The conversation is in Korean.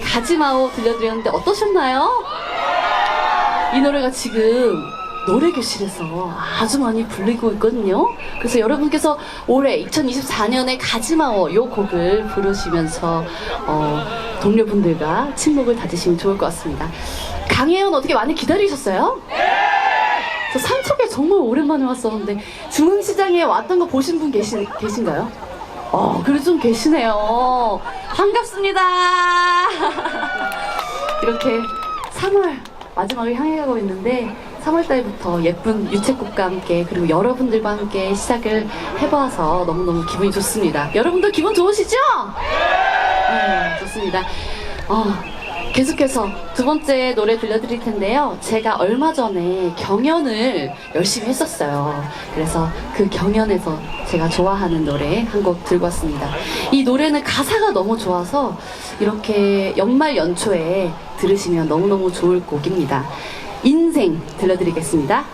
가지마오 들려드렸는데 어떠셨나요? 이 노래가 지금 노래교실에서 아주 많이 불리고 있거든요. 그래서 여러분께서 올해 2024년에 가지마오 요 곡을 부르시면서 어, 동료분들과 친목을 다지시면 좋을 것 같습니다. 강혜연 어떻게 많이 기다리셨어요? 저 삼척에 정말 오랜만에 왔었는데 중흥시장에 왔던 거 보신 분 계신, 계신가요? 어, 그래도 좀 계시네요. 반갑습니다. 이렇게 3월 마지막을 향해 가고 있는데 3월 달부터 예쁜 유채꽃과 함께 그리고 여러분들과 함께 시작을 해봐서 너무너무 기분이 좋습니다. 여러분도 기분 좋으시죠? 네, 좋습니다. 어, 계속해서 두 번째 노래 들려드릴 텐데요. 제가 얼마 전에 경연을 열심히 했었어요. 그래서 그 경연에서 제가 좋아하는 노래 한 곡 들고 왔습니다. 이 노래는 가사가 너무 좋아서 이렇게 연말 연초에 들으시면 너무너무 좋을 곡입니다. 인생 들려드리겠습니다.